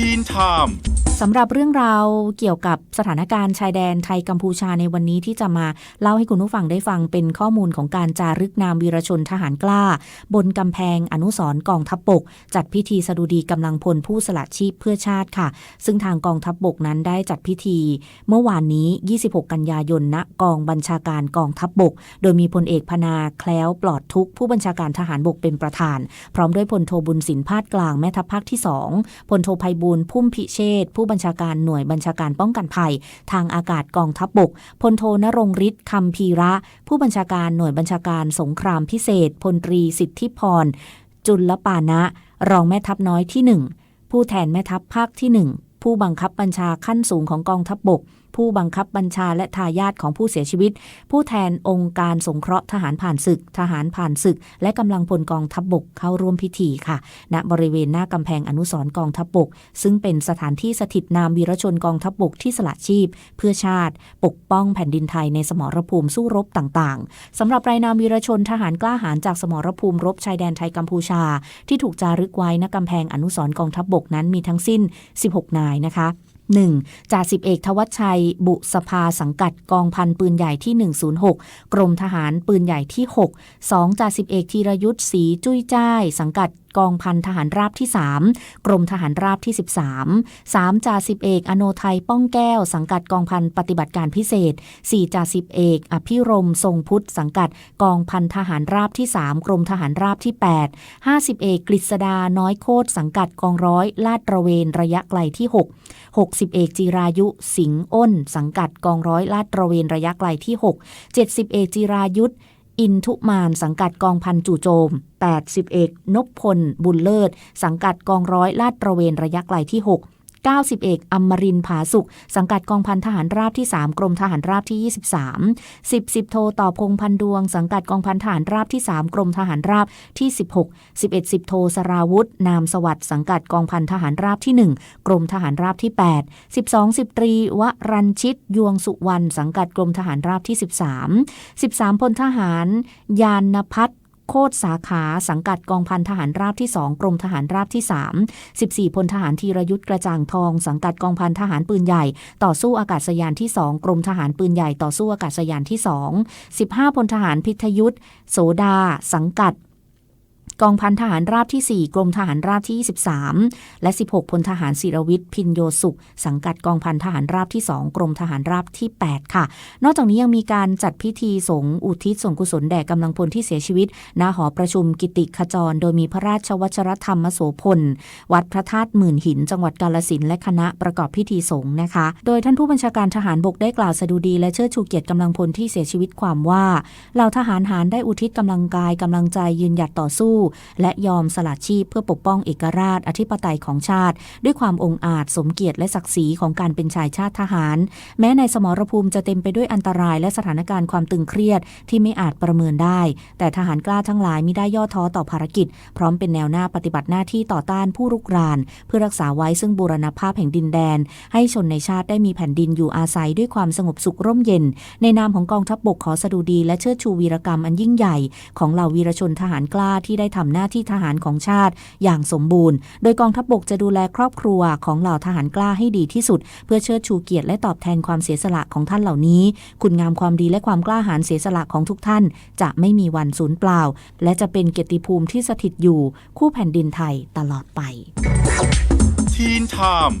ทีนไทม์สำหรับเรื่องราวเกี่ยวกับสถานการณ์ชายแดนไทยกัมพูชาในวันนี้ที่จะมาเล่าให้คุณผู้ฟังได้ฟังเป็นข้อมูลของการจารึกนามวีรชนทหารกล้า บนกำแพงอนุสรกองทัพบกจัดพิธีสดุดีกำลังพลผู้สละชีพเพื่อชาติค่ะ ซึ่งทางกองทัพบกนั้นได้จัดพิธี เมื่อวานนี้ 26 กันยายนณกองบัญชาการกองทัพบก โดยมีพลเอกพนาแคล้วปลอดทุกผู้บัญชาการทหารบกเป็นประธาน พร้อมด้วยพลโทบุญสินพาดกลางแม่ทัพภาคที่2พลโทไพบูลพุ่มพิเชษฐ์ผู้บัญชาการหน่วยบัญชาการป้องกันภัย ทางอากาศกองทัพบกพลโทนรงฤทธิ์คำพีระ ผู้บัญชาการหน่วยบัญชาการสงครามพิเศษพลตรีสิทธิพร จุลปานะ รองแม่ทัพน้อยที่หนึ่งผู้แทนแม่ทัพภาคที่หนึ่งผู้บังคับบัญชาขั้นสูงของกองทัพบก ผู้บังคับบัญชาและทายาทของผู้เสียชีวิต ผู้แทนองค์การสงเคราะห์ทหารผ่านศึก ทหารผ่านศึก และกำลังพลกองทัพบกเข้าร่วมพิธีค่ะณบริเวณหน้ากำแพงอนุสรณ์กองทัพบก ซึ่งเป็นสถานที่สถิตนามวีรชนกองทัพบกที่สละชีพ เพื่อชาติ ปกป้องแผ่นดินไทยในสมรภูมิสู้รบต่างๆสำหรับรายนามวีรชนทหารกล้าหาญจากสมรภูมิรบชายแดนไทยกัมพูชา ที่ถูกจารึกไว้ณกำแพงอนุสรณ์กองทัพบกนั้นมีทั้งสิ้น 16 นายนะคะ 1. จ่าสิบเอกทวัชชัย บุสภาสังกัดกองพันปืนใหญ่ที่ 106 กรมทหารปืนใหญ่ที่ 6 2. จ่าสิบเอกธีรยุทธ์ศรีจุ้ยจ้าย สังกัด กองพันทหารราบที่ 3 กรมทหารราบที่ 13 3จ่าสิบเอก อโนไทยป้องแก้ว สังกัดกองพันปฏิบัติการพิเศษ 4จ่าสิบเอก อภิรมทรงพุทธ สังกัดกองพันทหารราบที่ 3 กรมทหารราบที่ 8 50 เอกกฤษดาน้อยโคตรสังกัดกองร้อย ลาดตระเวนระยะไกลที่ 6 60 เอกจิรายุ สิงห์อ้น สังกัดกองร้อยลาดตระเวนระยะไกลที่ 6 70 เอกจิรายุทธ อินทุมานสังกัดกองพันจู่โจม80เอกนพพล บุญเลิศ สังกัดกองร้อยลาดตระเวนระยะไกลที่ 6 90 เอกอมรินผาสุข สังกัดกองพันทหารราบที่ 3 กรมทหารราบที่ 23 10สิบโทต่อพงพันดวง สังกัดกองพันทหารราบที่ 3 กรมทหารราบที่ 16 11สิบโทสราวุธ นามสวัสดิ์สังกัดกองพันทหารราบที่ 1 กรมทหารราบที่ 8 12สิบตรีวรัญชิตยวงสุวรรณสังกัดกรมทหารราบที่ 13 13พลทหาร ยานพัฒ โคตรสาขาสังกัดกองพันทหารราบที่ 2 กรมทหารราบที่ 3 14พลทหารธีรยุทธ์กระจ่างทอง สังกัดกองพันทหารปืนใหญ่ ต่อสู้อากาศยานที่ 2 กรมทหารปืนใหญ่ต่อสู้อากาศยานที่ 2 15พลทหารพิทยุทธ์โสดา สังกัด กองพันทหารราบที่ 4 กรมทหารราบที่ 23 และ 16พลทหารศิรวิทย์พินโยสุข สังกัดกองพันทหารราบที่ 2 กรมทหารราบที่ 8 ค่ะ นอกจากนี้ยังมีการจัดพิธีสงฆ์อุทิศส่วนกุศลแด่กำลังพลที่เสียชีวิตณหอประชุมกิติขจร โดยมีพระราชวัชรธรรมโสพล วัดพระธาตุหมื่นหิน จังหวัดกาลสินและคณะประกอบพิธีสงฆ์นะคะ โดยท่านผู้บัญชาการทหารบกได้กล่าวสดุดี และเชิดชูเกียรติกำลังพลที่เสียชีวิตความว่าเหล่าทหารหารได้อุทิศกำลังกายกำลังใจยืนหยัดต่อสู้และยอมสละชีพเพื่อปกป้องเอกราชอธิปไตยของชาติ ด้วยความองอาจสมเกียรติและศักดิ์ศรีของการเป็นชายชาติทหาร แม้ในสมรภูมิจะเต็มไปด้วยอันตรายและสถานการณ์ความตึงเครียดที่ไม่อาจประเมินได้ แต่ทหารกล้าทั้งหลายมิได้ย่อท้อต่อภารกิจ พร้อมเป็นแนวหน้าปฏิบัติหน้าที่ต่อต้านผู้รุกราน เพื่อรักษาไว้ซึ่งบูรณภาพแห่งดินแดน ให้ชนในชาติได้มีแผ่นดินอยู่อาศัยด้วยความสงบสุขร่มเย็น ในนามของกองทัพบบกขอสดุดีและเชิดชูวีรกรรมอันยิ่งใหญ่ ของเหล่าวีรชนทหารกล้าที่ได้ทำหน้าที่ทหารของชาติอย่างสมบูรณ์ โดยกองทัพบบกจะดูแลครอบครัวของเหล่าทหารกล้าให้ดีที่สุด เพื่อเชิดชูเกียรติและตอบแทนความเสียสละของท่านเหล่านี้ คุณงามความดีและความกล้าหาญเสียสละของทุกท่าน จะไม่มีวันสูญเปล่า และจะเป็นเกียรติภูมิที่สถิตอยู่คู่แผ่นดินไทยตลอดไปทีนไทม์